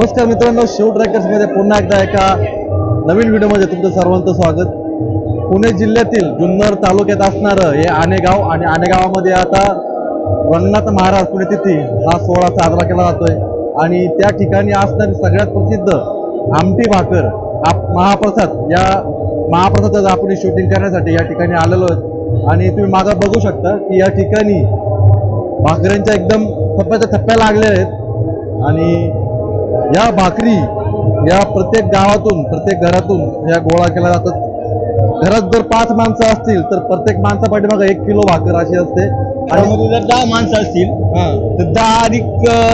नमस्कार मित्रांनो शिव ट्रॅकर्समध्ये पुन्हा एकदा एका नवीन व्हिडिओमध्ये तुमचं सर्वांचं स्वागत. पुणे जिल्ह्यातील जुन्नर तालुक्यात असणारं हे आनेगाव आणि आनेगावामध्ये आता रंगनाथ महाराज पुण्यतिथी हा सोहळा साजरा केला जातोय. आणि त्या ठिकाणी असणारी सगळ्यात प्रसिद्ध आमटी भाकर आप महाप्रसाद या महाप्रसादाचं आपण शूटिंग करण्यासाठी या ठिकाणी आलेलो आहेत. आणि तुम्ही मागं बघू शकता की या ठिकाणी भाकऱ्यांच्या एकदम थप्प्याच्या थप्प्या लागल्या आहेत. आणि या भाकरी या प्रत्येक गावातून प्रत्येक घरातून या गोळा केल्या जातात. घरात जर पाच माणसं असतील तर प्रत्येक माणसा पाठीमागे एक किलो भाकर अशी असते. आणि जर दहा माणसं असतील. तर दहा अधिक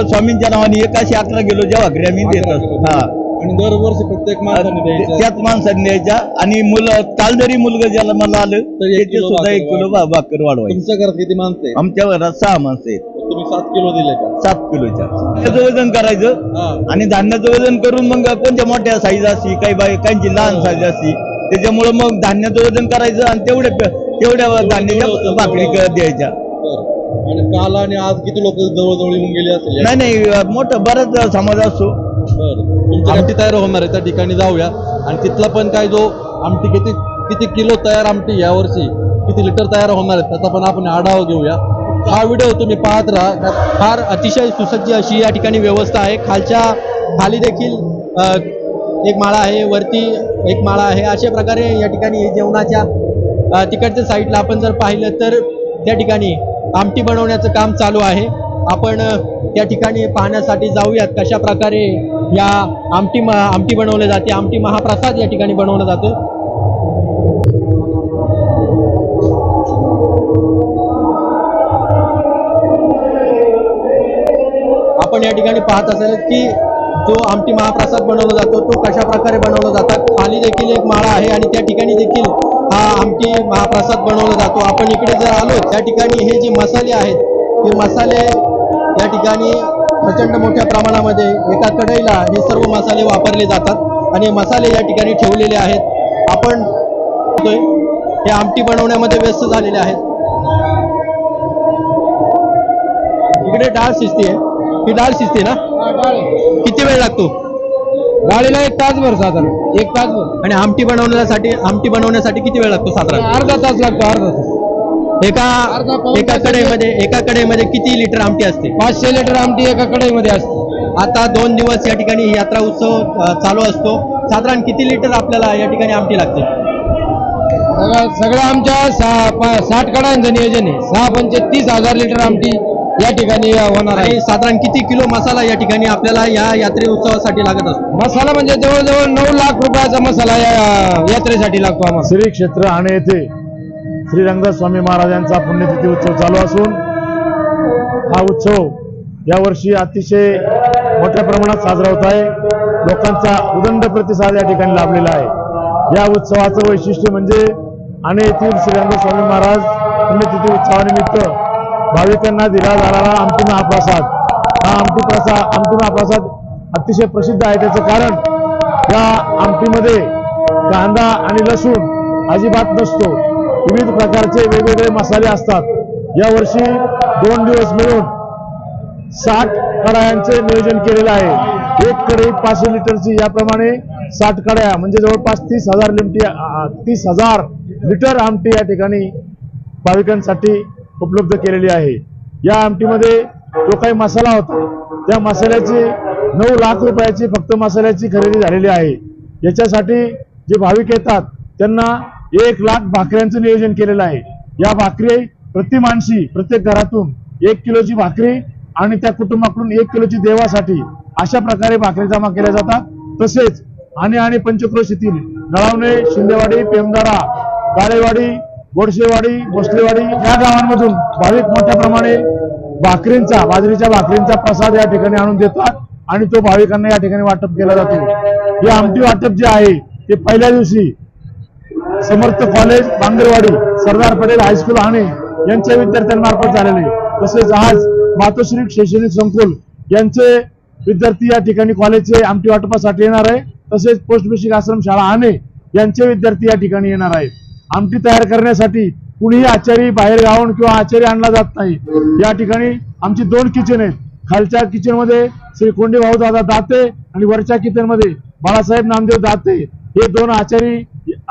स्वामींच्या नावाने एकाशे अकरा किलो ज्या भाकरी आम्ही देत असतो. हा. आणि दरवर्षी प्रत्येक माणसाने त्याच माणसाने द्यायच्या. आणि मुलं काल जरी मुलगा ज्याला मला आलं तर एक किलो सुद्धा एक किलो भाकर वाढवायची. तुमच्या घरात किती माणसं आमच्या घरात सहा माणसं आहेत. तुम्ही सात किलो दिले का? सात किलोच्या. त्याचं वजन करायचं. आणि धान्याचं वजन करून मग कोणत्या मोठ्या साईज असती काही बाई काहींची लहान साईज असती त्याच्यामुळे मग धान्याचं वजन करायचं आणि तेवढ्या तेवढ्या धान्याच्या भाकरी. द्यायच्या. आणि काल आणि आज किती लोक जवळजवळ येऊन गेले असेल? नाही नाही मोठं बराच समाज असतो. आमटी तयार होणार आहे त्या ठिकाणी जाऊया. आणि तिथला पण काय जो आमटी किती किती किलो तयार आमटी यावर्षी किती लिटर तयार होणार आहे त्याचा पण आपण आढावा घेऊया. हा व्हिडिओ तुम्ही पाहत राहा. फार अतिशय सुसज्ज अशी या ठिकाणी व्यवस्था आहे. खालच्या खाली देखील एक माळा आहे. वरती एक माळा आहे. अशा प्रकारे या ठिकाणी जेवणाच्या तिकडच्या साईडला आपण जर पाहिलं तर त्या ठिकाणी आमटी बनवण्याचं काम चालू आहे. आपण त्या ठिकाणी पाहण्यासाठी जाऊयात कशा प्रकारे या आमटी आमटी बनवली जाते. आमटी महाप्रसाद या ठिकाणी बनवला जातो. आपण या ठिकाणी पाहत असेल की जो आमटी महाप्रसाद बनवला जातो तो कशा प्रकारे बनवला जातात खाली देखील एक माळा आहे आणि त्या ठिकाणी देखील हा आमटी महाप्रसाद बनवला जातो. आपण इकडे जर आलो त्या ठिकाणी हे जे मसाले आहेत ते मसाले या ठिकाणी प्रचंड मोठ्या प्रमाणामध्ये एका कढईला हे सर्व मसाले वापरले जातात आणि मसाले या ठिकाणी ठेवलेले आहेत. आपण हे आमटी बनवण्यामध्ये व्यस्त झालेले आहेत. इकडे डाळ शिजते ही डाळ शिजते ना? किती वेळ लागतो? गाडीला एक तासभर साधारण. एक तासभर. आणि आमटी बनवण्यासाठी आमटी बनवण्यासाठी किती वेळ लागतो साधारण? अर्धा तास लागतो अर्धा तास. एका एका कढईमध्ये एका कढईमध्ये किती लिटर आमटी असते? पाचशे लिटर आमटी एका कढईमध्ये असते. आता दोन दिवस या ठिकाणी यात्रा उत्सव चालू असतो. साधारण किती लिटर आपल्याला या ठिकाणी आमटी लागते? सगळं आमच्या साठ कढांचं नियोजन आहे. सहा पंचे तीस हजार लिटर आमटी या ठिकाणी होणार आहे. साधारण किती किलो मसाला या ठिकाणी आपल्याला या यात्रे उत्सवासाठी लागत असतो? मसाला म्हणजे जवळजवळ नऊ लाख रुपयाचा मसाला या यात्रेसाठी लागतो आम्हाला. श्री क्षेत्र आणि येथे श्री रंगस्वामी महाराजांचा पुण्यतिथी उत्सव चालू असून हा उत्सव यावर्षी अतिशय मोठ्या प्रमाणात साजरा होत आहे. लोकांचा उदंड प्रतिसाद या ठिकाणी लाभलेला आहे. या उत्सवाचं वैशिष्ट्य म्हणजे आणि येथील श्री रंगस्वामी महाराज पुण्यतिथी उत्सवानिमित्त भाविकांना दिला जाणारा आमटी महाप्रसाद हा आमटी प्रसाद आमटी महाप्रसाद अतिशय प्रसिद्ध आहे. त्याचं कारण या आमटीमध्ये कांदा आणि लसूण अजिबात नसतो. विविध प्रकारचे वेगवेगळे मसाले असतात. यावर्षी दोन दिवस मिळून साठ कडायांचे नियोजन केलेलं आहे. एक कढई पाचशे लिटरची याप्रमाणे साठ कड्या म्हणजे जवळपास तीस हजार लिमटी तीस हजार लिटर आमटी या ठिकाणी भाविकांसाठी उपलब्ध केलेली आहे. या आमटीमध्ये जो काही मसाला होता त्या मसाल्याची नऊ लाख रुपयाची फक्त मसाल्याची खरेदी झालेली आहे. याच्यासाठी जे भाविक येतात त्यांना एक लाख भाकऱ्यांचं नियोजन केलेलं आहे. या भाकरी प्रति माणशी प्रत्येक घरातून एक किलोची भाकरी आणि त्या कुटुंबाकडून एक किलोची देवासाठी अशा प्रकारे भाकरी जमा केल्या जातात. तसेच आणि आणि पंचक्रोश येथील नळावणे शिंदेवाडी पेमदारा काळेवाडी गोडशेवाडी भोसलेवाडी या गावांमधून भाविक मोठ्या प्रमाणे भाकरींचा बाजरीच्या भाकरींचा प्रसाद या ठिकाणी आणून देतात आणि तो भाविकांना या ठिकाणी वाटप केला जातो. हे आमटी वाटप जे आहे ते पहिल्या दिवशी Samarth college Bangarwadi Sardar Patel high school Hane यांच्या विद्यार्थ्यांमार्फत झालेले तसेच आज मातोश्री शैक्षणिक संकुल यांचे विद्यार्थी या ठिकाणी कॉलेजचे आमटी वाटपासाठी येणार आहे. तसेच पोस्ट बेसिक आश्रम शाळा हाणे यांचे विद्यार्थी या ठिकाणी येणार आहेत. आमटी तयार करण्यासाठी कुणीही आचारी बाहेर गावून किंवा आचारी आणला जात नाही. या ठिकाणी आमची दोन किचन आहेत. खालच्या किचनमध्ये श्री कोंडे भाऊ दादा दाते आणि वरच्या किचनमध्ये बाळासाहेब नामदेव दाते. हे दोन आचारी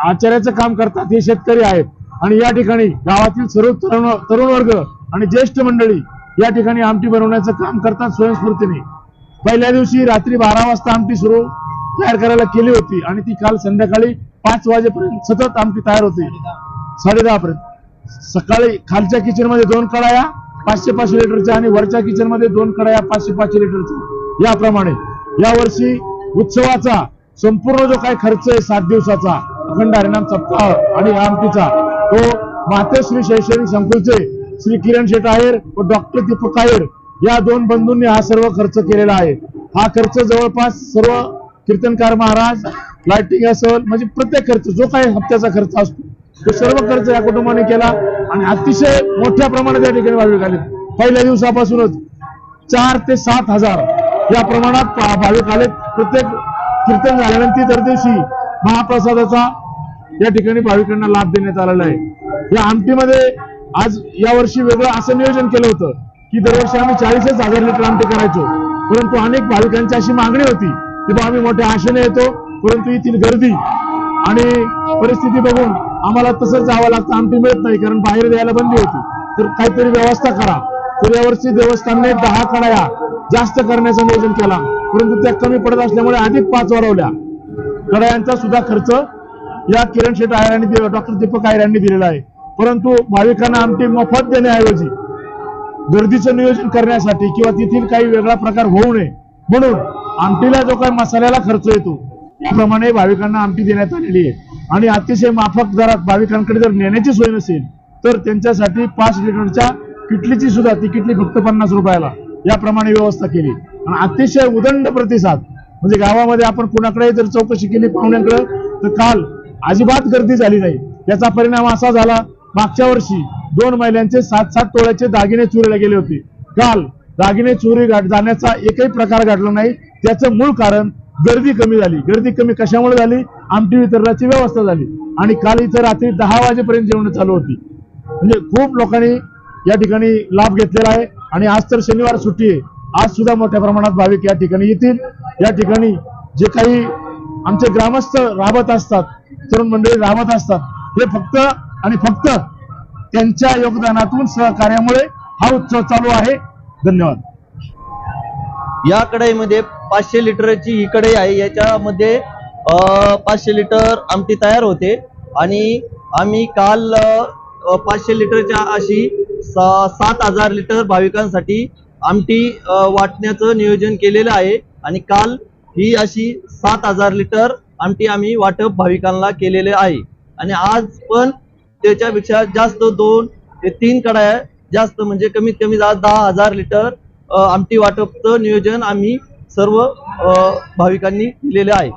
आचार्याचं काम करतात हे शेतकरी आहेत. आणि या ठिकाणी गावातील सर्व तरुण तरुण वर्ग आणि ज्येष्ठ मंडळी या ठिकाणी आमटी बनवण्याचं काम करतात स्वयंस्फूर्तीने. पहिल्या दिवशी रात्री बारा वाजता आमटी सुरू. तयार करायला केली होती. आणि ती काल संध्याकाळी पाच वाजेपर्यंत सतत आमची तयार होती. साडेदहा पर्यंत. सकाळी खालच्या किचनमध्ये दोन कडाया पाचशे पाचशे लिटरच्या आणि वरच्या किचनमध्ये दोन कडाया पाचशे पाचशे लिटरच्या. याप्रमाणे यावर्षी उत्सवाचा संपूर्ण जो काही खर्च आहे सात दिवसाचा अखंड हरिणाम सप्ताह आणि आमटीचा तो मातेश्री शैक्षणिक संकुलचे श्री किरण शेठ आहेर व डॉक्टर दीपक आहेर या दोन बंधूंनी हा सर्व खर्च केलेला आहे. हा खर्च जवळपास सर्व कीर्तनकार महाराज लाइटिंग असेल म्हणजे प्रत्येक खर्च जो काही हप्त्याचा खर्च असतो तो सर्व खर्च या कुटुंबाने केला आणि अतिशय मोठ्या प्रमाणात या ठिकाणी भाविक आले. पहिल्या दिवसापासूनच चार ते सात हजार या प्रमाणात भाविक आले. प्रत्येक कीर्तन झाल्यानंतर दर दिवशी महाप्रसादाचा या ठिकाणी भाविकांना लाभ देण्यात आलेला आहे. या आमटीमध्ये आज यावर्षी वेगळं असं नियोजन केलं होतं की दरवर्षी आम्ही चाळीसच हजार लिटर आमटी करायचो. परंतु अनेक भाविकांची अशी मागणी होती की आम्ही मोठ्या आशेने येतो परंतु येथील गर्दी आणि परिस्थिती बघून आम्हाला तसंच जावं लागतं आमटी मिळत नाही कारण बाहेर द्यायला बंदी होती. तर काहीतरी व्यवस्था करा. तर यावर्षी देवस्थानने दहा कडाया जास्त करण्याचं नियोजन केला. परंतु त्या कमी पडत असल्यामुळे अधिक पाच वाढवल्या कडायांचा सुद्धा खर्च या किरण शेठ आयर डॉक्टर दीपक आयर यांनी दिलेला आहे. परंतु भाविकांना आमटी मोफत देण्याऐवजी गर्दीचं नियोजन करण्यासाठी किंवा तेथील काही वेगळा प्रकार होऊ नये म्हणून आमटीला जो काय मसाल्याला खर्च येतो त्याप्रमाणे भाविकांना आमटी देण्यात आलेली आहे. आणि अतिशय माफक दरात भाविकांकडे जर नेण्याची सोय नसेल तर त्यांच्यासाठी पाच लिटरच्या किटलीची सुद्धा ती किटली फक्त पन्नास रुपयाला याप्रमाणे व्यवस्था केली. आणि अतिशय उदंड प्रतिसाद म्हणजे गावामध्ये आपण कुणाकडे जर चौकशी केली पाहुण्यांकडे तर काल अजिबात गर्दी झाली नाही. याचा परिणाम असा झाला मागच्या वर्षी दोन महिलांचे सात सात तोळ्याचे दागिने चोरीला गेले होते. काल दागिने चोरी जाण्याचा एकही प्रकार घडला नाही. त्याचं मूळ कारण गर्दी कमी झाली. गर्दी कमी कशामुळे झाली? आमटी वितरणाची व्यवस्था झाली. आणि काल इथं रात्री दहा वाजेपर्यंत जेवण चालू होती. म्हणजे खूप लोकांनी या ठिकाणी लाभ घेतलेला आहे. आणि आज तर शनिवार सुट्टी आहे. आज सुद्धा मोठ्या प्रमाणात भाविक या ठिकाणी येतील. या ठिकाणी जे काही आमचे ग्रामस्थ राबत असतात तरुण मंडळी राबत असतात हे फक्त आणि फक्त त्यांच्या योगदानातून सहकार्यामुळे हा उत्सव चालू आहे. धन्यवाद. या कढईमध्ये पाचशे लिटरची ही कढई आहे. याच्यामध्ये पाचशे लिटर आमटी तयार होते. आणि आम्ही काल पाचशे लिटरच्या अशी सा- सात हजार लिटर भाविकांसाठी आमटी वाटण्याचं नियोजन केलेलं आहे. आणि काल ही अशी सात हजार लिटर आमटी आम्ही वाटप भाविकांना केलेले आहे. आणि आज पण त्याच्यापेक्षा जास्त दोन ते तीन कढाया जास्त म्हणजे कमीत कमी दहा दहा हजार लिटर आमटी वाटपचं नियोजन आम्ही सर्व अ, भाविकांनी दिलेले आहे.